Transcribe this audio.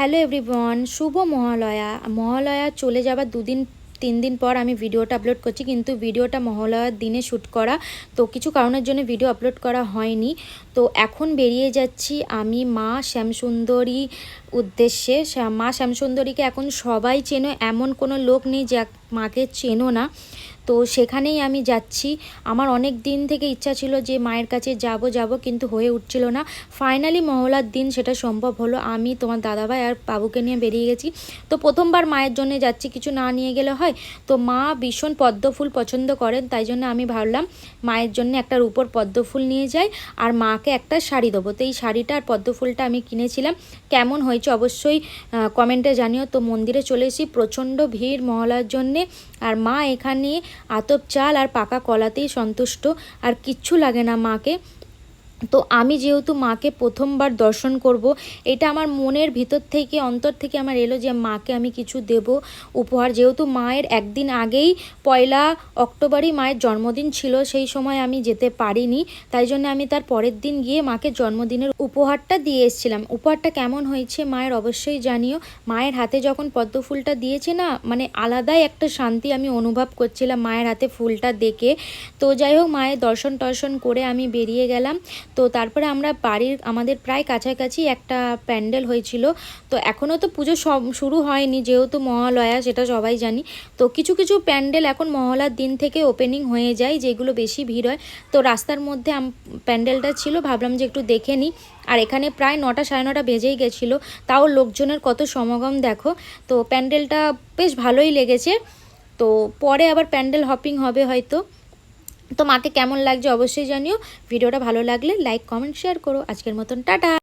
Hello everyone শুভ মহালয়া মহালয়া চলে যাবার দুদিন, তিন দিন পর আমি ভিডিওটা আপলোড করছি, কিন্তু ভিডিওটা মহালয়ার দিনে শ্যুট করা, তো কিছু কারণের জন্য ভিডিও আপলোড করা হয়নি। তো এখন বেরিয়ে যাচ্ছি আমি মা শ্যামসুন্দরী উদ্দেশ্যে। মা শ্যামসুন্দরীকে এখন সবাই চেনো, এমন কোনো লোক নেই যা মাকে চেনো না। তো সেখানেই আমি যাচ্ছি। আমার অনেক দিন থেকে ইচ্ছা ছিল যে মায়ের কাছে যাব যাব কিন্তু হয়ে উঠছিল না। ফাইনালি মহলার দিন সেটা সম্ভব হলো। আমি, তোমার দাদাভাই আর বাবুকে নিয়ে বেরিয়ে গেছি। তো প্রথমবার মায়ের জন্য যাচ্ছি। কিছু না নিয়ে গেলে হয়। তো মা ভীষণ পদ্ম ফুল পছন্দ করেন, তাই জন্য আমি ভাবলাম মায়ের জন্য একটা রূপোর পদ্ম ফুল নিয়ে যাই আর মাকে একটা শাড়ি দেবো। তো এই শাড়িটা আর পদ্ম ফুলটা আমি কিনেছিলাম। কেমন হয়েছে অবশ্যই কমেন্টে জানিও। তো মন্দিরে চলে এসেছি। প্রচণ্ড ভিড় মহলার জন্যে। আর মা এখানে আতপ চাল আর পাকা কলাতেই সন্তুষ্ট আর কিচ্ছু লাগে না মাকে। তো আমি যেহেতু মাকে প্রথমবার দর্শন করব, এটা আমার মনের ভিতর থেকে, অন্তর থেকে আমার এলো যে মাকে আমি কিছু দেব উপহার। যেহেতু মায়ের একদিন আগেই পয়লা অক্টোবরই মায়ের জন্মদিন ছিল, সেই সময় আমি যেতে পারিনি। তাই জন্য আমি তার পরের দিন গিয়ে মাকে জন্মদিনের উপহারটা দিয়ে এসেছিলাম। উপহারটা কেমন হয়েছে মায়ের অবশ্যই জানিও। মায়ের হাতে যখন পদ্ম ফুলটা দিয়েছে না মানে আলাদাই একটা শান্তি আমি অনুভব করছিলাম মায়ের হাতে ফুলটা দেখে। তো যাই হোক, মায়ের দর্শন টর্শন করে আমি বেরিয়ে গেলাম। তো তারপরে আমরা বাড়ির, আমাদের প্রায় কাছাকাছি একটা প্যান্ডেল হয়েছিল। তো এখনও তো পুজো সব শুরু হয়নি, যেহেতু মহালয়া, সেটা সবাই জানি। তো কিছু কিছু প্যান্ডেল এখন মহালয়ার দিন থেকে ওপেনিং হয়ে যায়, যেগুলো বেশি ভিড় হয়। তো রাস্তার মধ্যে প্যান্ডেলটা ছিল, ভাবলাম যে একটু দেখে নিই। আর এখানে প্রায় নটা, সাড়ে নটা বেজেই গেছিল। তাও লোকজনের কত সমাগম, দেখো। তো প্যান্ডেলটা বেশ ভালোই লেগেছে। তো পরে আবার প্যান্ডেল হপিং হবে হয়তো। তো মাকে কেমন লাগছে অবশ্যই জানিও। ভিডিওটা ভালো লাগলে লাইক কমেন্ট শেয়ার করো। আজকের মতন, টাটা!